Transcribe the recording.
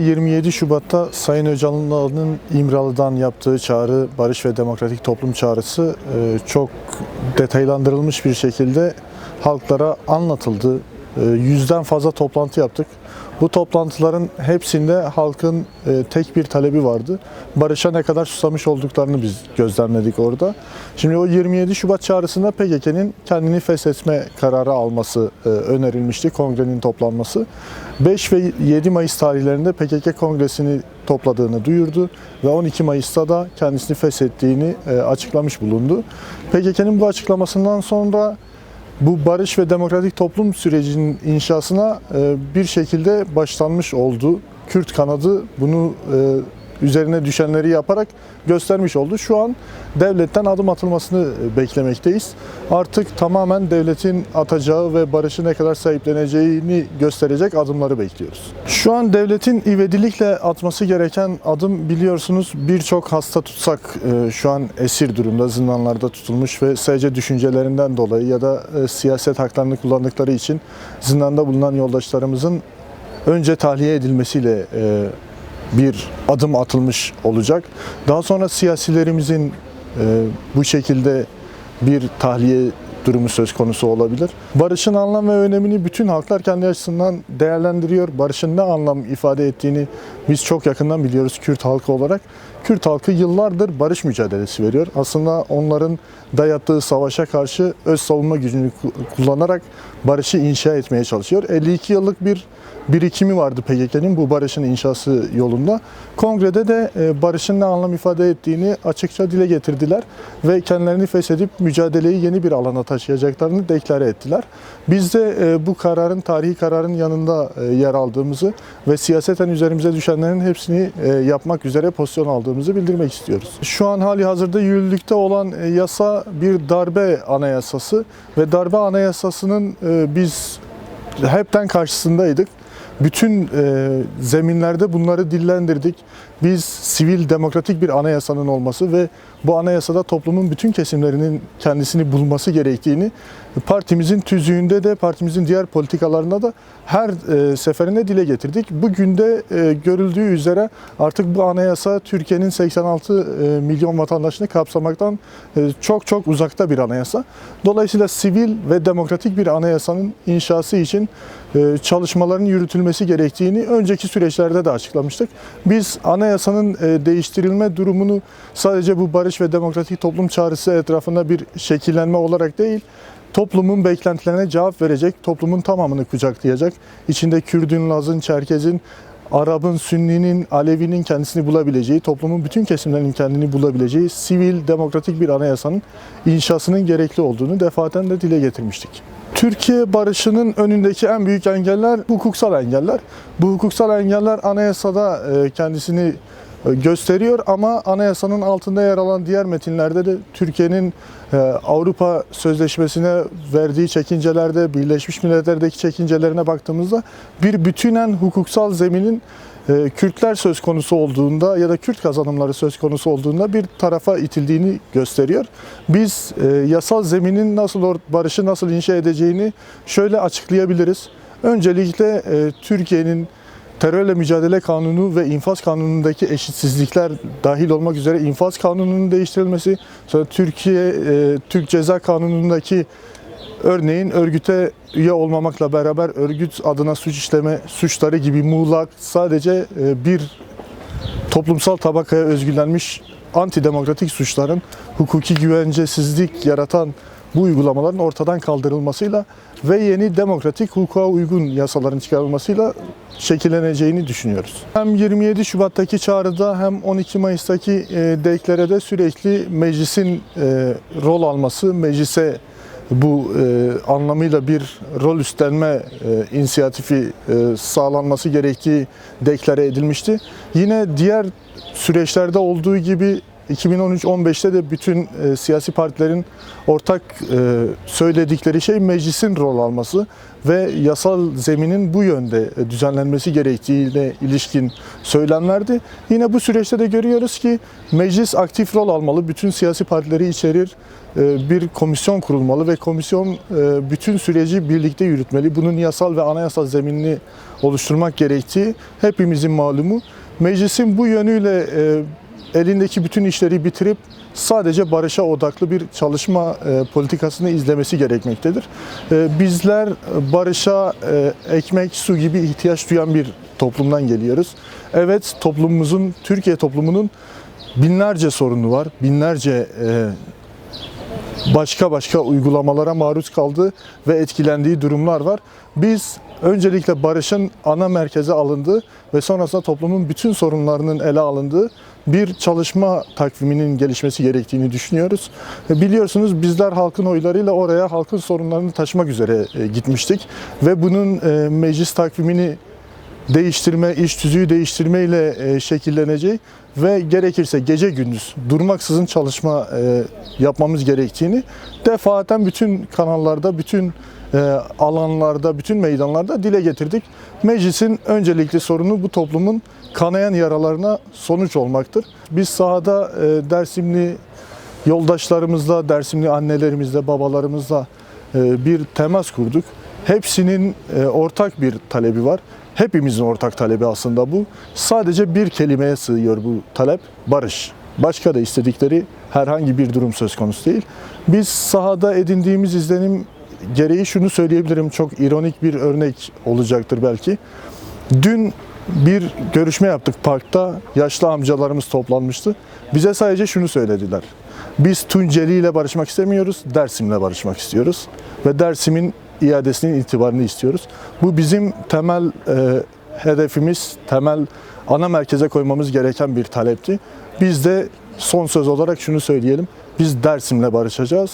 27 Şubat'ta Sayın Öcalan'ın İmralı'dan yaptığı çağrı, barış ve demokratik toplum çağrısı e, çok detaylandırılmış bir şekilde halklara anlatıldı. E, Yüzden fazla toplantı yaptık. Bu toplantıların hepsinde halkın e, tek bir talebi vardı. Barışa ne kadar susamış olduklarını biz gözlemledik orada. Şimdi o 27 Şubat çağrısında PKK'nin kendini feshetme kararı alması e, önerilmişti, kongrenin toplanması. 5 ve 7 Mayıs tarihlerinde PKK kongresini topladığını duyurdu ve 12 Mayıs'ta da kendisini feshettiğini e, açıklamış bulundu. PKK'nın bu açıklamasından sonra bu barış ve demokratik toplum sürecinin inşasına e, bir şekilde başlanmış oldu. Kürt kanadı bunu e, üzerine düşenleri yaparak göstermiş oldu. Şu an devletten adım atılmasını beklemekteyiz. Artık tamamen devletin atacağı ve barışı ne kadar sahipleneceğini gösterecek adımları bekliyoruz. Şu an devletin ivedilikle atması gereken adım biliyorsunuz birçok hasta tutsak e, şu an esir durumda zindanlarda tutulmuş ve sadece düşüncelerinden dolayı ya da e, siyaset haklarını kullandıkları için zindanda bulunan yoldaşlarımızın önce tahliye edilmesiyle e, bir adım atılmış olacak. Daha sonra siyasilerimizin e, bu şekilde bir tahliye durumu söz konusu olabilir. Barışın anlam ve önemini bütün halklar kendi açısından değerlendiriyor. Barışın ne anlam ifade ettiğini biz çok yakından biliyoruz Kürt halkı olarak. Kürt halkı yıllardır barış mücadelesi veriyor. Aslında onların dayattığı savaşa karşı öz savunma gücünü ku- kullanarak barışı inşa etmeye çalışıyor. 52 yıllık bir birikimi vardı PKK'nın bu barışın inşası yolunda. Kongrede de e, barışın ne anlam ifade ettiğini açıkça dile getirdiler ve kendilerini feshedip mücadeleyi yeni bir alana taşıyacaklarını deklare ettiler. Biz de e, bu kararın, tarihi kararın yanında e, yer aldığımızı ve siyaseten üzerimize düşenlerin hepsini yapmak üzere pozisyon aldığımızı bildirmek istiyoruz. Şu an hali hazırda yürürlükte olan yasa bir darbe anayasası ve darbe anayasasının biz hepten karşısındaydık. Bütün e, zeminlerde bunları dillendirdik. Biz sivil demokratik bir anayasanın olması ve bu anayasada toplumun bütün kesimlerinin kendisini bulması gerektiğini partimizin tüzüğünde de partimizin diğer politikalarında da her e, seferinde dile getirdik. Bugün de e, görüldüğü üzere artık bu anayasa Türkiye'nin 86 e, milyon vatandaşını kapsamaktan çok çok uzakta bir anayasa. Dolayısıyla sivil ve demokratik bir anayasanın inşası için çalışmaların yürütülmesi gerektiğini önceki süreçlerde de açıklamıştık. Biz anayasanın değiştirilme durumunu sadece bu barış ve demokratik toplum çağrısı etrafında bir şekillenme olarak değil, toplumun beklentilerine cevap verecek, toplumun tamamını kucaklayacak. İçinde Kürdün, Laz'ın, Çerkez'in, Arap'ın, Sünni'nin, Alevi'nin kendisini bulabileceği, toplumun bütün kesimlerinin kendini bulabileceği sivil, demokratik bir anayasanın inşasının gerekli olduğunu defaten de dile getirmiştik. Türkiye barışının önündeki en büyük engeller hukuksal engeller. Bu hukuksal engeller anayasada e, kendisini gösteriyor ama anayasanın altında yer alan diğer metinlerde de Türkiye'nin e, Avrupa Sözleşmesi'ne verdiği çekincelerde, Birleşmiş Milletler'deki çekincelerine baktığımızda bir bütünen hukuksal zeminin e, Kürtler söz konusu olduğunda ya da Kürt kazanımları söz konusu olduğunda bir tarafa itildiğini gösteriyor. Biz e, yasal zeminin nasıl barışı nasıl inşa edeceğini şöyle açıklayabiliriz. Öncelikle e, Türkiye'nin terörle mücadele kanunu ve infaz kanunundaki eşitsizlikler dahil olmak üzere infaz kanununun değiştirilmesi, sonra Türkiye e, Türk Ceza Kanunu'ndaki örneğin örgüte üye olmamakla beraber örgüt adına suç işleme suçları gibi muğlak sadece e, bir toplumsal tabakaya özgülenmiş antidemokratik suçların hukuki güvencesizlik yaratan bu uygulamaların ortadan kaldırılmasıyla ve yeni demokratik hukuka uygun yasaların çıkarılmasıyla şekilleneceğini düşünüyoruz. Hem 27 Şubat'taki çağrıda hem 12 Mayıs'taki e, deklarede sürekli meclisin e, rol alması, meclise bu e, anlamıyla bir rol üstlenme inisiyatifi sağlanması gerektiği deklare edilmişti. Yine diğer süreçlerde olduğu gibi 2013-15'te de bütün e, siyasi partilerin ortak e, söyledikleri şey meclisin rol alması ve yasal zeminin bu yönde e, düzenlenmesi gerektiğine ilişkin söylemlerdi. Yine bu süreçte de görüyoruz ki meclis aktif rol almalı, bütün siyasi partileri içerir, e, bir komisyon kurulmalı ve komisyon e, bütün süreci birlikte yürütmeli. Bunun yasal ve anayasal zeminini oluşturmak gerektiği hepimizin malumu. Meclisin bu yönüyle e, elindeki bütün işleri bitirip sadece barışa odaklı bir çalışma e, politikasını izlemesi gerekmektedir. E, Bizler barışa e, ekmek, su gibi ihtiyaç duyan bir toplumdan geliyoruz. Evet toplumumuzun, Türkiye toplumunun binlerce sorunu var, binlerce e, başka başka uygulamalara maruz kaldığı ve etkilendiği durumlar var. Biz öncelikle barışın ana merkeze alındığı ve sonrasında toplumun bütün sorunlarının ele alındığı bir çalışma takviminin gelişmesi gerektiğini düşünüyoruz. Biliyorsunuz bizler halkın oylarıyla oraya halkın sorunlarını taşımak üzere e, gitmiştik ve bunun e, meclis takvimini değiştirme, iş tüzüğü değiştirme ile e, şekilleneceği ve gerekirse gece gündüz durmaksızın çalışma e, yapmamız gerektiğini defaten bütün kanallarda, bütün e, alanlarda, bütün meydanlarda dile getirdik. Meclisin öncelikli sorunu bu toplumun kanayan yaralarına sonuç olmaktır. Biz sahada Dersimli yoldaşlarımızla, Dersimli annelerimizle, babalarımızla bir temas kurduk. Hepsinin ortak bir talebi var. Hepimizin ortak talebi aslında bu. Sadece bir kelimeye sığıyor bu talep, barış. Başka da istedikleri herhangi bir durum söz konusu değil. Biz sahada edindiğimiz izlenim gereği şunu söyleyebilirim. Çok ironik bir örnek olacaktır belki. Dün bir görüşme yaptık parkta. Yaşlı amcalarımız toplanmıştı. Bize sadece şunu söylediler. Biz Tunceli ile barışmak istemiyoruz, Dersim'le barışmak istiyoruz. Ve Dersim'in iadesinin itibarını istiyoruz. Bu bizim temel e, hedefimiz, temel ana merkeze koymamız gereken bir talepti. Biz de son söz olarak şunu söyleyelim. Biz Dersim'le barışacağız.